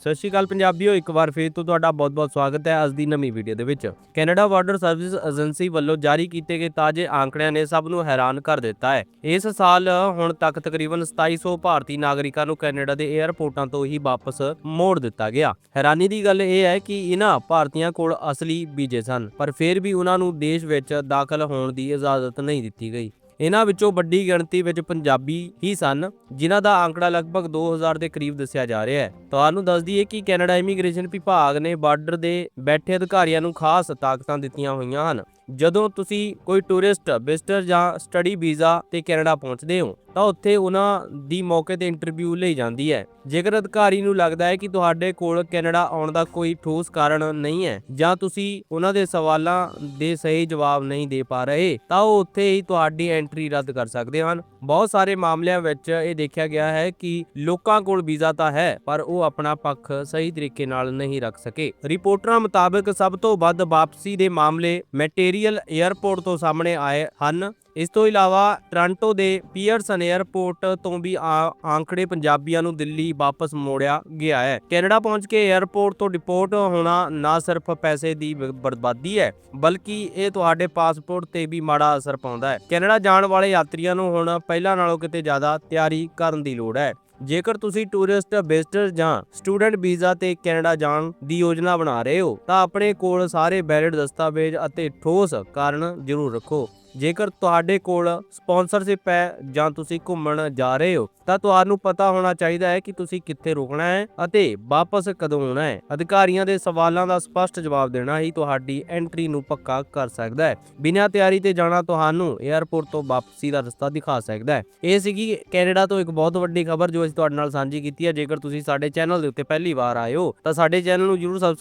ਸਤਿ ਸ਼੍ਰੀ ਅਕਾਲ ਪੰਜਾਬੀਓ, ਇੱਕ ਵਾਰ ਫੇਰ ਤੋਂ ਤੁਹਾਡਾ ਬਹੁਤ-ਬਹੁਤ ਸਵਾਗਤ ਹੈ ਅੱਜ ਦੀ ਨਵੀਂ ਵੀਡੀਓ ਦੇ ਵਿੱਚ। ਕੈਨੇਡਾ ਬਾਰਡਰ ਸਰਵਿਸ ਏਜੰਸੀ ਵੱਲੋਂ ਜਾਰੀ ਕੀਤੇ ਗਏ ਤਾਜ਼ੇ ਆંકੜਿਆਂ ਨੇ ਸਭ ਨੂੰ ਹੈਰਾਨ ਕਰ ਦਿੱਤਾ ਹੈ। ਇਸ ਸਾਲ ਹੁਣ ਤੱਕ ਤਕਰੀਬਨ 2700 ਭਾਰਤੀ ਨਾਗਰਿਕਾਂ ਨੂੰ ਕੈਨੇਡਾ ਦੇ 에ਅਰਪੋਰਟਾਂ ਤੋਂ ਹੀ ਵਾਪਸ ਮੋੜ ਦਿੱਤਾ ਗਿਆ। ਹੈਰਾਨੀ ਦੀ ਗੱਲ ਇਹ ਹੈ ਕਿ ਇਹਨਾਂ ਭਾਰਤੀਆਂ ਕੋਲ ਅਸਲੀ ਵੀਜ਼ੇ ਸਨ, ਪਰ ਫਿਰ ਵੀ ਉਹਨਾਂ ਨੂੰ ਦੇਸ਼ ਵਿੱਚ ਦਾਖਲ ਹੋਣ ਦੀ ਇਜਾਜ਼ਤ ਨਹੀਂ ਦਿੱਤੀ ਗਈ। ਇਹਨਾਂ ਵਿੱਚੋਂ ਵੱਡੀ ਗਿਣਤੀ ਵਿੱਚ ਪੰਜਾਬੀ ਹੀ ਸਨ, ਜਿਨ੍ਹਾਂ ਦਾ ਅੰਕੜਾ ਲਗਭਗ 2000 ਦੇ ਕਰੀਬ ਦੱਸਿਆ ਜਾ ਰਿਹਾ ਹੈ। ਤੁਹਾਨੂੰ ਦੱਸ ਦਈਏ ਕਿ ਕੈਨੇਡਾ ਇਮੀਗ੍ਰੇਸ਼ਨ ਵਿਭਾਗ ਨੇ ਬਾਰਡਰ ਦੇ ਬੈਠੇ ਅਧਿਕਾਰੀਆਂ ਨੂੰ ਖਾਸ ਤਾਕਤਾਂ ਦਿੱਤੀਆਂ ਹੋਈਆਂ ਹਨ। ਜਦੋਂ ਤੁਸੀਂ ਕੋਈ ਟੂਰਿਸਟ, ਵਿਜ਼ਟਰ ਜਾਂ ਸਟੱਡੀ ਵੀਜ਼ਾ ਤੇ ਕੈਨੇਡਾ ਪਹੁੰਚਦੇ ਹੋ, ਤਾਂ ਉੱਥੇ ਉਹਨਾਂ ਦੀ ਮੌਕੇ ਤੇ ਇੰਟਰਵਿਊ ਲਈ ਜਾਂਦੀ ਹੈ। ਜੇਕਰ ਅਧਿਕਾਰੀ ਨੂੰ ਲੱਗਦਾ ਹੈ ਕਿ ਤੁਹਾਡੇ ਕੋਲ ਕੈਨੇਡਾ ਆਉਣ ਦਾ ਕੋਈ ਠੋਸ ਕਾਰਨ ਨਹੀਂ ਹੈ ਜਾਂ ਤੁਸੀਂ ਉਹਨਾਂ ਦੇ ਸਵਾਲਾਂ ਦੇ ਸਹੀ ਜਵਾਬ ਨਹੀਂ ਦੇ ਪਾ ਰਹੇ, ਤਾਂ ਉਹ ਉੱਥੇ ਹੀ ਤੁਹਾਡੀ ਐਂਟਰੀ ਰੱਦ ਕਰ ਸਕਦੇ ਹਨ। ਬਹੁਤ ਸਾਰੇ ਮਾਮਲਿਆਂ ਵਿੱਚ ਇਹ ਦੇਖਿਆ ਗਿਆ ਹੈ ਕਿ ਲੋਕਾਂ ਕੋਲ ਵੀਜ਼ਾ ਤਾਂ ਹੈ, ਪਰ ਉਹ ਆਪਣਾ ਪੱਖ ਸਹੀ ਤਰੀਕੇ ਨਾਲ ਨਹੀਂ ਰੱਖ ਸਕੇ। ਰਿਪੋਰਟਰਾਂ ਮੁਤਾਬਕ ਸਭ ਤੋਂ ਵੱਧ ਵਾਪਸੀ ਦੇ ਮਾਮਲੇ ਮੈਟੇਰੀਅਲ 에ਅਰਪੋਰਟ ਤੋਂ ਸਾਹਮਣੇ ਆਏ ਹਨ। ਇਸ ਤੋਂ ਇਲਾਵਾ ਟ੍ਰਾਂਟੋ ਦੇ ਪੀਅਰਸਨ 에ਅਰਪੋਰਟ ਤੋਂ ਵੀ ਆਂਕੜੇ ਪੰਜਾਬੀਆਂ ਨੂੰ ਦਿੱਲੀ ਵਾਪਸ ਮੋੜਿਆ ਗਿਆ ਹੈ। ਕੈਨੇਡਾ ਪਹੁੰਚ ਕੇ 에ਅਰਪੋਰਟ ਤੋਂ ਡਿਪੋਰਟ ਹੋਣਾ ਨਾ ਸਿਰਫ ਪੈਸੇ ਦੀ ਬ- ਬਰਬਾਦੀ ਹੈ, ਬਲਕਿ ਇਹ ਤੁਹਾਡੇ ਪਾਸਪੋਰਟ ਤੇ ਵੀ ਮਾੜਾ ਅਸਰ ਪਾਉਂਦਾ ਹੈ। ਕੈਨੇਡਾ ਜਾਣ ਵਾਲੇ ਯਾਤਰੀਆਂ ਨੂੰ ਹੁਣ ਪਹਿਲਾਂ ਨਾਲੋਂ ਕਿਤੇ ਜ਼ਿਆਦਾ ਤਿਆਰੀ ਕਰਨ ਦੀ ਲੋੜ ਹੈ। ਜੇਕਰ ਤੁਸੀਂ ਟੂਰਿਸਟ ਵਿਜ਼ਟਰ ਜਾਂ ਸਟੂਡੈਂਟ ਵੀਜ਼ਾ ਤੇ ਕੈਨੇਡਾ ਜਾਣ ਦੀ ਯੋਜਨਾ ਬਣਾ ਰਹੇ ਹੋ, ਤਾਂ ਆਪਣੇ ਕੋਲ ਸਾਰੇ ਵੈਲਿਡ ਦਸਤਾਵੇਜ਼ ਅਤੇ ਠੋਸ ਕਾਰਨ ਜ਼ਰੂਰ ਰੱਖੋ। ਜੇਕਰ ਤੁਹਾਡੇ ਕੋਲ ਸਪਾਂਸਰਸ਼ਿਪ ਹੈ ਜਾਂ ਤੁਸੀਂ ਘੁੰਮਣ ਜਾ ਰਹੇ ਹੋ, ਤਾਂ ਤੁਹਾਨੂੰ ਪਤਾ ਹੋਣਾ ਚਾਹੀਦਾ ਹੈ ਕਿ ਤੁਸੀਂ ਕਿੱਥੇ ਰੁਕਣਾ ਹੈ ਅਤੇ ਵਾਪਸ ਕਦੋਂ ਆਉਣਾ ਹੈ। ਅਧਿਕਾਰੀਆਂ ਦੇ ਸਵਾਲਾਂ ਦਾ ਸਪਸ਼ਟ ਜਵਾਬ ਦੇਣਾ ਹੀ ਤੁਹਾਡੀ ਐਂਟਰੀ ਨੂੰ ਪੱਕਾ ਕਰ ਸਕਦਾ ਹੈ। ਬਿਨਾਂ ਤਿਆਰੀ ਤੇ ਜਾਣਾ ਤੁਹਾਨੂੰ 에ਅਰਪੋਰਟ ਤੋਂ ਵਾਪਸੀ ਦਾ ਰਸਤਾ ਦਿਖਾ ਸਕਦਾ ਹੈ। ਇਹ ਸੀਗੀ ਕੈਨੇਡਾ ਤੋਂ ਇੱਕ ਬਹੁਤ ਵੱਡੀ ਖਬਰ ਜੋ ਅਸੀਂ ਤੁਹਾਡੇ ਨਾਲ ਸਾਂਝੀ ਕੀਤੀ ਹੈ। ਜੇਕਰ ਤੁਸੀਂ ਸਾਡੇ ਚੈਨਲ ਦੇ ਉੱਤੇ ਪਹਿਲੀ ਵਾਰ ਆਏ ਹੋ, ਤਾਂ ਸਾਡੇ ਚੈਨਲ ਨੂੰ ਜਰੂਰ ਸਬਸਕ੍ਰਾਈਬ